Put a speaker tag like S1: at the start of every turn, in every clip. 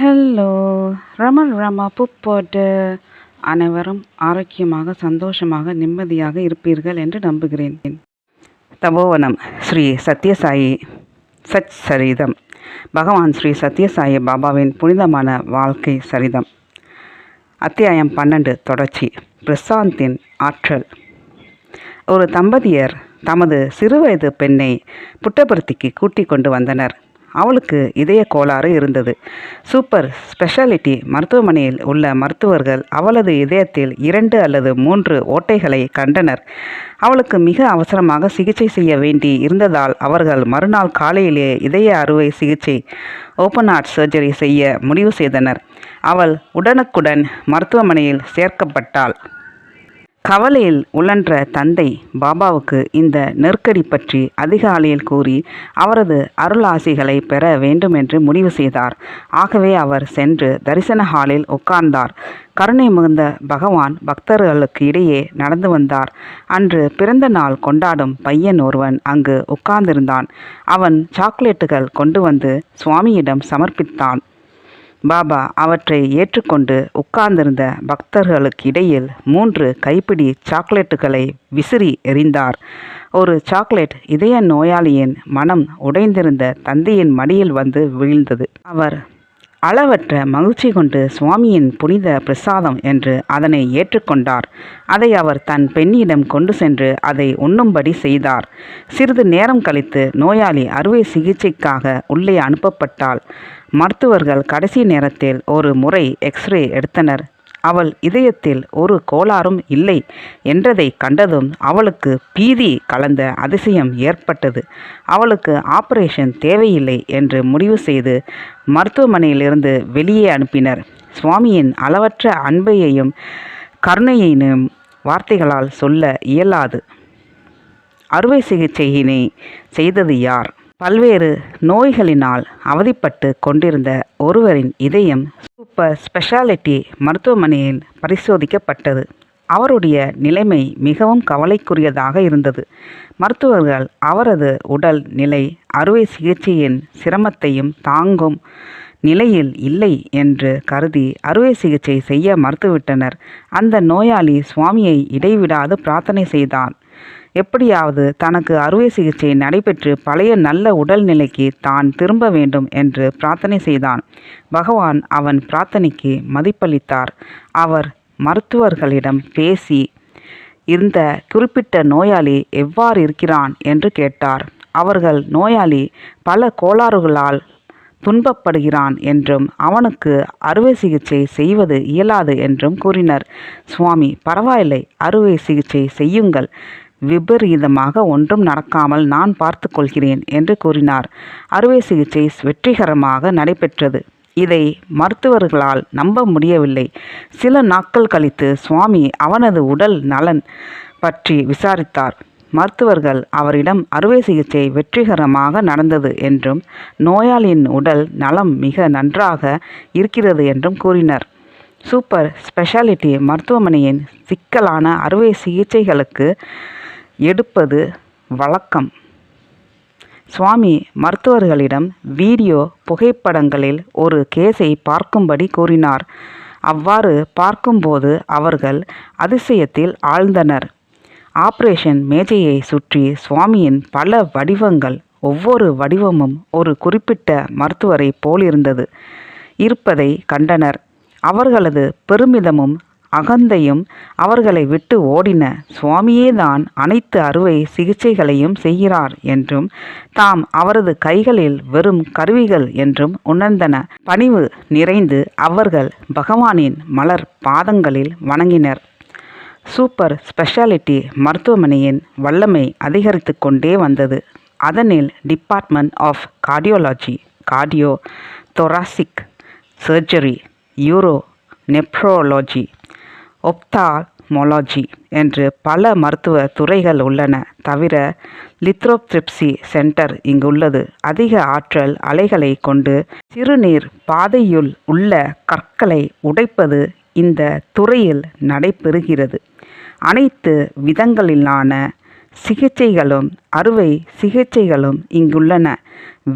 S1: Hello ரமல் Rama புப்போட்டு. அனைவரும் ஆரோக்கியமாக சந்தோஷமாக நிம்மதியாக இருப்பீர்கள் என்று நம்புகிறேன். தபோவனம் ஸ்ரீ சத்யசாயி சச் சரிதம். பகவான் ஸ்ரீ சத்யசாயி பாபாவின் புனிதமான வாழ்க்கை சரிதம். அத்தியாயம் பன்னெண்டு தொடர்ச்சி. பிரசாந்தின் ஆற்றல். ஒரு தம்பதியர் தமது சிறுவயது பெண்ணை புட்டபர்த்திக்கு கூட்டிக் கொண்டு வந்தனர். அவளுக்கு இதய கோளாறு இருந்தது. சூப்பர் ஸ்பெஷாலிட்டி மருத்துவமனையில் உள்ள மருத்துவர்கள் அவளது இதயத்தில் இரண்டு அல்லது மூன்று ஓட்டைகளை கண்டனர். அவளுக்கு மிக அவசரமாக சிகிச்சை செய்ய வேண்டி இருந்ததால் அவர்கள் மறுநாள் காலையிலே இதய அறுவை சிகிச்சை ஓப்பன் ஹார்ட் சர்ஜரி செய்ய முடிவு செய்தனர். அவள் உடனுக்குடன் மருத்துவமனையில் சேர்க்கப்பட்டாள். கவலையில் உழன்ற தந்தை பாபாவுக்கு இந்த நெருக்கடி பற்றி அதிகாலையில் கூறி அவரது அருளாசிகளை பெற வேண்டுமென்று முடிவு செய்தார். ஆகவே அவர் சென்று தரிசன ஹாலில் உட்கார்ந்தார். கருணை மிகுந்த பகவான் பக்தர்களுக்கு இடையே நடந்து வந்தார். அன்று பிறந்த நாள் கொண்டாடும் பையன் ஒருவன் அங்கு உட்கார்ந்திருந்தான். அவன் சாக்லேட்டுகள் கொண்டு வந்து சுவாமியிடம் சமர்ப்பித்தான். பாபா அவற்றை ஏற்றுக்கொண்டு உட்கார்ந்திருந்த பக்தர்களுக்கு இடையில் மூன்று கைப்பிடி சாக்லேட்டுகளை விசிறி எறிந்தார். ஒரு சாக்லேட் இதய நோயாளியின் மனம் உடைந்திருந்த தந்தையின் மடியில் வந்து வீழ்ந்தது. அவர் அளவற்ற மகிழ்ச்சி கொண்டு சுவாமியின் புனித பிரசாதம் என்று அதனை ஏற்றுக்கொண்டார். அதை அவர் தன் பெண்ணிடம் கொண்டு சென்று அதை உண்ணும்படி செய்தார். சிறிது நேரம் கழித்து நோயாளி அறுவை சிகிச்சைக்காக உள்ளே அனுப்பப்பட்டாள். மருத்துவர்கள் கடைசி நேரத்தில் ஒரு முறை எக்ஸ்ரே எடுத்தனர். அவள் இதயத்தில் ஒரு கோளாறும் இல்லை என்றதை கண்டதும் அவளுக்கு பீதி கலந்த அதிசயம் ஏற்பட்டது. அவளுக்கு ஆபரேஷன் தேவையில்லை என்று முடிவு செய்து மருத்துவமனையிலிருந்து வெளியே அனுப்பினர். சுவாமியின் அளவற்ற அன்பையையும் கருணையையும் வார்த்தைகளால் சொல்ல இயலாது. அறுவை சிகிச்சையினை செய்தது யார்? பல்வேறு நோய்களினால் அவதிப்பட்டு கொண்டிருந்த ஒருவரின் இதயம் சூப்பர் ஸ்பெஷாலிட்டி மருத்துவமனையில் பரிசோதிக்கப்பட்டது. அவருடைய நிலைமை மிகவும் கவலைக்குரியதாக இருந்தது. மருத்துவர்கள் அவரது உடல் நிலை அறுவை சிகிச்சையின் சிரமத்தையும் தாங்கும் நிலையில் இல்லை என்று கருதி அறுவை சிகிச்சை செய்ய மறுத்துவிட்டனர். அந்த நோயாளி சுவாமியை இடைவிடாது பிரார்த்தனை செய்தான். எப்படியாவது தனக்கு அறுவை சிகிச்சை நடைபெற்று பழைய நல்ல உடல்நிலைக்கு தான் திரும்ப வேண்டும் என்று பிரார்த்தனை செய்தான். பகவான் அவன் பிரார்த்தனைக்கு மதிப்பளித்தார். அவர் மருத்துவர்களிடம் பேசி இந்த குறிப்பிட்ட நோயாளி எவ்வாறு இருக்கிறான்? என்று கேட்டார். அவர்கள் நோயாளி பல கோளாறுகளால் துன்பப்படுகிறான் என்றும் அவனுக்கு அறுவை சிகிச்சை செய்வது இயலாது என்றும் கூறினர். சுவாமி பரவாயில்லை. அறுவை சிகிச்சை செய்யுங்கள். விபரீதமாக ஒன்றும் நடக்காமல் நான் பார்த்து கொள்கிறேன் என்று கூறினார். அறுவை சிகிச்சை வெற்றிகரமாக நடைபெற்றது. இதை மருத்துவர்களால் நம்ப முடியவில்லை. சில நாட்கள் கழித்து சுவாமி அவனது உடல் நலன் பற்றி விசாரித்தார். மருத்துவர்கள் அவரிடம் அறுவை சிகிச்சை வெற்றிகரமாக நடந்தது என்றும் நோயாளியின் உடல் நலம் மிக நன்றாக இருக்கிறது என்றும் கூறினர். சூப்பர் ஸ்பெஷாலிட்டி மருத்துவமனையின் சிக்கலான அறுவை சிகிச்சைகளுக்கு எடுப்பது வழக்கம். சுவாமி மருத்துவர்களிடம் வீடியோ புகைப்படங்களில் ஒரு கேஸை பார்க்கும்படி கூறினார். அவ்வாறு பார்க்கும்போது அவர்கள் அதிசயத்தில் ஆழ்ந்தனர். ஆபரேஷன் மேஜையை சுற்றி சுவாமியின் பல வடிவங்கள் ஒவ்வொரு வடிவமும் ஒரு குறிப்பிட்ட மருத்துவரை போலிருந்தது. இருப்பதை கண்டனர். அவர்களது பெருமிதமும் அகந்தையும் அவர்களை விட்டு ஓடின சுவாமியேதான் அனைத்து அறுவை சிகிச்சைகளையும் செய்கிறார் என்றும் தாம் அவரது கைகளில் வெறும் கருவிகள் என்றும் உணர்ந்தன. பணிவு நிறைந்து அவர்கள் பகவானின் மலர் பாதங்களில் வணங்கினர். சூப்பர் ஸ்பெஷாலிட்டி மருத்துவமனையின் வல்லமை அதிகரித்து கொண்டே வந்தது. அதனில் department of cardiology cardio thoracic surgery uro nephrology ophthalmology என்று பல மருத்துவ துறைகள் உள்ளன. தவிர லித்ரோத்ரிப்சி சென்டர் இங்குள்ளது. அதிக ஆற்றல் அலைகளை கொண்டு சிறுநீர் பாதையுள் உள்ள கற்களை உடைப்பது இந்த துறையில் நடைபெறுகிறது. அனைத்து விதங்களிலான சிகிச்சைகளும் அறுவை சிகிச்சைகளும் இங்குள்ளன.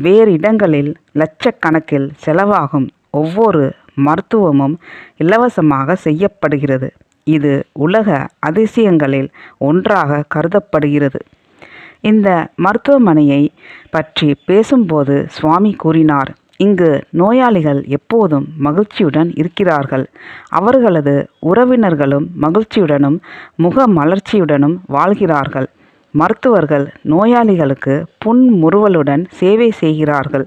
S1: வேறிடங்களில் லட்சக்கணக்கில் செலவாகும். ஒவ்வொரு மருத்துவமும் இலவசமாக செய்யப்படுகிறது. இது உலக அதிசயங்களில் ஒன்றாக கருதப்படுகிறது. இந்த மருத்துவமனையை பற்றி பேசும்போது சுவாமி கூறினார் இங்கு நோயாளிகள் எப்போதும் மகிழ்ச்சியுடன் இருக்கிறார்கள். அவர்களது உறவினர்களும் மகிழ்ச்சியுடனும் முக மலர்ச்சியுடனும் வாழ்கிறார்கள். மருத்துவர்கள் நோயாளிகளுக்கு புன்முறுவலுடன் சேவை செய்கிறார்கள்.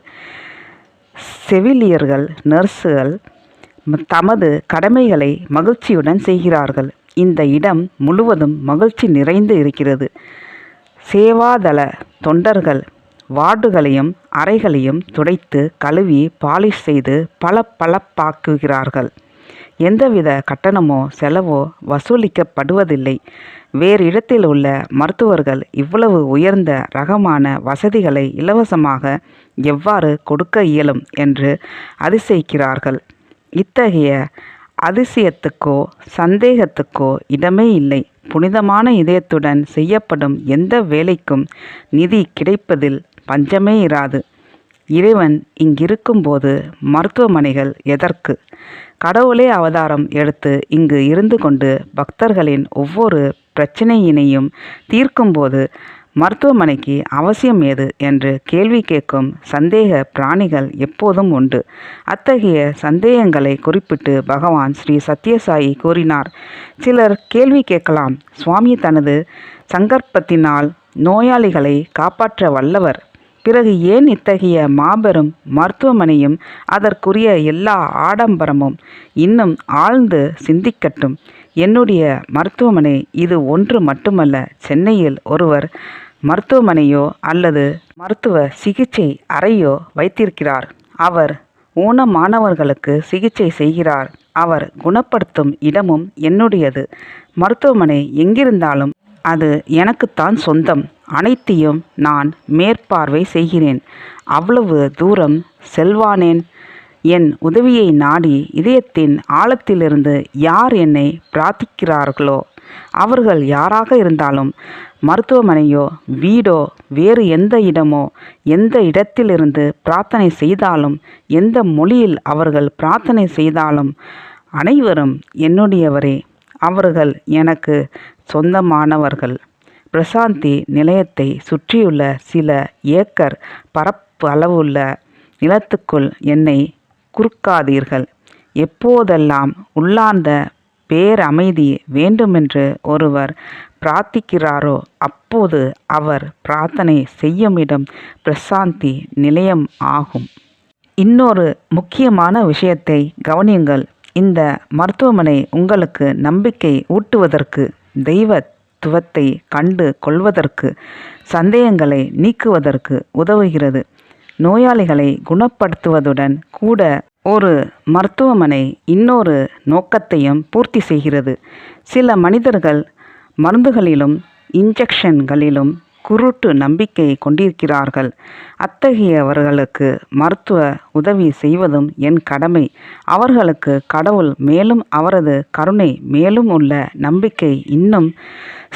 S1: செவிலியர்கள் நர்ஸுகள் தமது கடமைகளை மகிழ்ச்சியுடன் செய்கிறார்கள். இந்த இடம் முழுவதும் மகிழ்ச்சி நிறைந்து இருக்கிறது. சேவாதள தொண்டர்கள் வார்டுகளையும் அறைகளையும் துடைத்து கழுவி பாலிஷ் செய்து பளபளப்பாக்குகிறார்கள். எந்தவித கட்டணமோ செலவோ வசூலிக்கப்படுவதில்லை. வேறு இடத்தில் உள்ள மருத்துவர்கள் இவ்வளவு உயர்ந்த ரகமான வசதிகளை இலவசமாக எவ்வாறு கொடுக்க இயலும் என்று அதிசயிக்கிறார்கள். இத்தகைய அதிசயத்துக்கோ சந்தேகத்துக்கோ இடமே இல்லை. புனிதமான இதயத்துடன் செய்யப்படும் எந்த வேலைக்கும் நிதி கிடைப்பதில் பஞ்சமே இராது. இறைவன் இங்கிருக்கும்போது மருத்துவமனைகள் எதற்கு? கடவுளே அவதாரம் எடுத்து இங்கு இருந்து கொண்டு பக்தர்களின் ஒவ்வொரு பிரச்சனையினையும் தீர்க்கும்போது மருத்துவமனைக்கு அவசியம் ஏது என்று கேள்வி கேட்கும் சந்தேக பிராணிகள் எப்போதும் உண்டு. அத்தகைய சந்தேகங்களை குறிப்பிட்டு பகவான் ஸ்ரீ சத்யசாயி கூறினார். சிலர் கேள்வி கேட்கலாம். சுவாமி தனது சங்கற்பத்தினால் நோயாளிகளை காப்பாற்ற வல்லவர். பிறகு ஏன் இத்தகைய மாபெரும் மருத்துவமனையும் அதற்குரிய எல்லா ஆடம்பரமும் இன்னும் ஆழ்ந்து சிந்திக்கட்டும்? என்னுடைய மருத்துவமனை இது ஒன்று மட்டுமல்ல. சென்னையில் ஒருவர் மருத்துவமனையோ அல்லது மருத்துவ சிகிச்சை அறையோ வைத்திருக்கிறார். அவர் ஊனமானவர்களுக்கு சிகிச்சை செய்கிறார். அவர் குணப்படுத்தும் இடமும் என்னுடையது. மருத்துவமனை எங்கிருந்தாலும் அது எனக்குத்தான் சொந்தம். அனைத்தையும் நான் மேற்பார்வை செய்கிறேன். அவ்வளவு தூரம் செல்வானேன் என் உதவியை நாடி இதயத்தின் ஆழத்திலிருந்து யார் என்னை பிரார்த்திக்கிறார்களோ அவர்கள் யாராக இருந்தாலும் மருத்துவமனையோ வீடோ வேறு எந்த இடமோ எந்த இடத்திலிருந்து பிரார்த்தனை செய்தாலும் எந்த மொழியில் அவர்கள் பிரார்த்தனை செய்தாலும் அனைவரும் என்னுடையவரே அவர்கள் எனக்கு சொந்தமானவர்கள். பிரசாந்தி நிலையத்தை சுற்றியுள்ள சில ஏக்கர் பரப்பளவுள்ள நிலத்துக்குள் என்னை குறுக்காதீர்கள். எப்போதெல்லாம் உள்ளார்ந்த பேரமைதி வேண்டுமென்று ஒருவர் பிரார்த்திக்கிறாரோ அப்போது அவர் பிரார்த்தனை செய்யுமிடம் பிரசாந்தி நிலையம் ஆகும். இன்னொரு முக்கியமான விஷயத்தை கவனியுங்கள். இந்த மருத்துவமனை உங்களுக்கு நம்பிக்கை ஊட்டுவதற்கு தெய்வத்துவத்தை கண்டு கொள்வதற்கு சந்தேகங்களை நீக்குவதற்கு உதவுகிறது. நோயாளிகளை குணப்படுத்துவதுடன் கூட ஒரு மருத்துவமனை இன்னொரு நோக்கத்தையும் பூர்த்தி செய்கிறது. சில மனிதர்கள் மருந்துகளிலும் இன்ஜெக்ஷன்களிலும் குருட்டு நம்பிக்கை கொண்டிருக்கிறார்கள். அத்தகையவர்களுக்கு மருத்துவ உதவி செய்வதும் என் கடமை. அவர்களுக்கு கடவுள் மேலும் அவரது கருணை மேலும் உள்ள நம்பிக்கை இன்னும்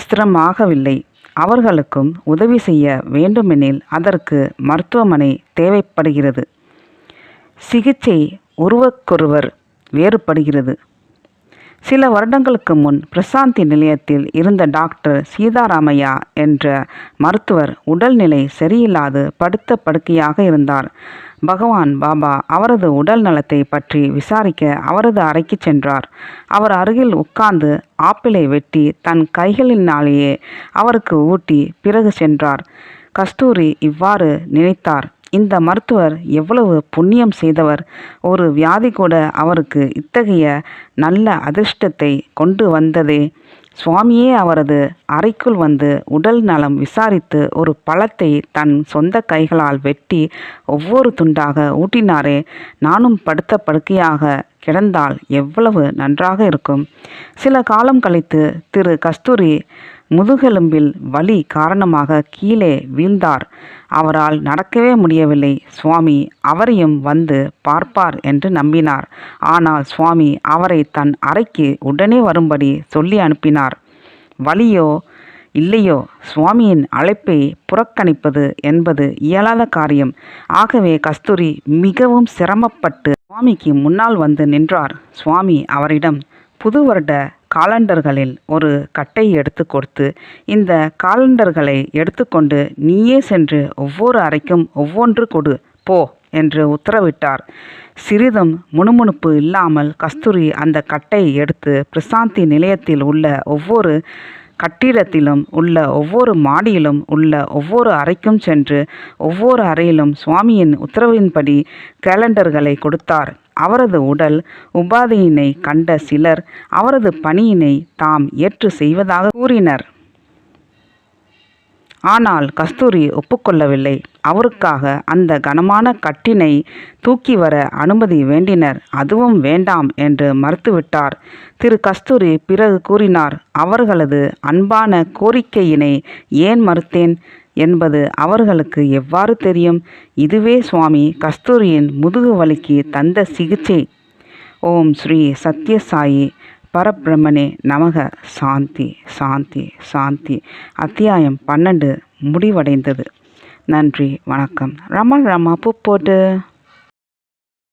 S1: ஸ்திரமாகவில்லை. அவர்களுக்கும் உதவி செய்ய வேண்டுமெனில் அதற்கு மருத்துவமனை தேவைப்படுகிறது. சிகிச்சை ஒருவருக்கொருவர் வேறுபடுகிறது. சில வருடங்களுக்கு முன் பிரசாந்தி நிலையத்தில் இருந்த டாக்டர் சீதாராமையா என்ற மருத்துவர் உடல்நிலை சரியில்லாது படுத்த படுக்கையாக இருந்தார். பகவான் பாபா அவரது உடல் நலத்தை பற்றி விசாரிக்க அவரது அறைக்கு சென்றார். அவர் அருகில் உட்கார்ந்து ஆப்பிளை வெட்டி தன் கைகளினாலேயே அவருக்கு ஊட்டி பிறகு சென்றார். கஸ்தூரி இவ்வாறு நினைத்தார். இந்த மருத்துவர் எவ்வளவு புண்ணியம் செய்தவர். ஒரு வியாதி கூட அவருக்கு இத்தகைய நல்ல அதிர்ஷ்டத்தை கொண்டு வந்ததே. சுவாமியே அவரது அறைக்குள் வந்து உடல் நலம் விசாரித்து ஒரு பழத்தை தன் சொந்த கைகளால் வெட்டி ஒவ்வொரு துண்டாக ஊட்டினாரே. நானும் படுத்த படுக்கையாக கிடந்தால் எவ்வளவு நன்றாக இருக்கும். சில காலம் கழித்து திரு கஸ்தூரி முதுகெலும்பில் வலி காரணமாக கீழே வீழ்ந்தார். அவரால் நடக்கவே முடியவில்லை. சுவாமி அவரையும் வந்து பார்ப்பார் என்று நம்பினார். ஆனால் சுவாமி அவரை தன் அறைக்கு உடனே வரும்படி சொல்லி அனுப்பினார். வலியோ இல்லையோ சுவாமியின் அழைப்பை புறக்கணிப்பது என்பது இயலாத காரியம். ஆகவே கஸ்தூரி மிகவும் சிரமப்பட்டு சுவாமிக்கு முன்னால் வந்து நின்றார். சுவாமி அவரிடம் புது வருட காலண்டர்களில் ஒரு கட்டை எடுத்து கொடுத்து இந்த காலண்டர்களை எடுத்துக்கொண்டு நீயே சென்று ஒவ்வொரு அறைக்கும் ஒவ்வொன்று கொடு போ என்று உத்தரவிட்டார். சிறிதும் முணுமுணுப்பு இல்லாமல் கஸ்தூரி அந்த கட்டை எடுத்து பிரசாந்தி நிலையத்தில் உள்ள ஒவ்வொரு கட்டிடத்திலும் உள்ள ஒவ்வொரு மாடியிலும் உள்ள ஒவ்வொரு அறைக்கும் சென்று ஒவ்வொரு அறையிலும் சுவாமியின் உத்தரவின்படி கேலண்டர்களை கொடுத்தார். அவரது உடல் உபாதையினை கண்ட சிலர் அவரது பணியினை தாம் ஏற்று செய்வதாக கூறினர். ஆனால் கஸ்தூரி ஒப்புக்கொள்ளவில்லை. அவருக்காக அந்த கனமான கட்டினை தூக்கி வர அனுமதி வேண்டினர். அதுவும் வேண்டாம் என்று மறுத்துவிட்டார். திரு கஸ்தூரி பிறகு கூறினார் அவர்களது அன்பான கோரிக்கையினை ஏன் மறுத்தேன்? என்பது அவர்களுக்கு எவ்வாறு தெரியும்? இதுவே சுவாமி கஸ்தூரியின் முதுகு வலிக்கு தந்த சிகிச்சை. ஓம் ஸ்ரீ சத்யசாயி பரபிரம்மனே நமக. சாந்தி சாந்தி சாந்தி. அத்தியாயம் பன்னெண்டு முடிவடைந்தது. நன்றி வணக்கம். ரமல் ரமா பூ போட்டு.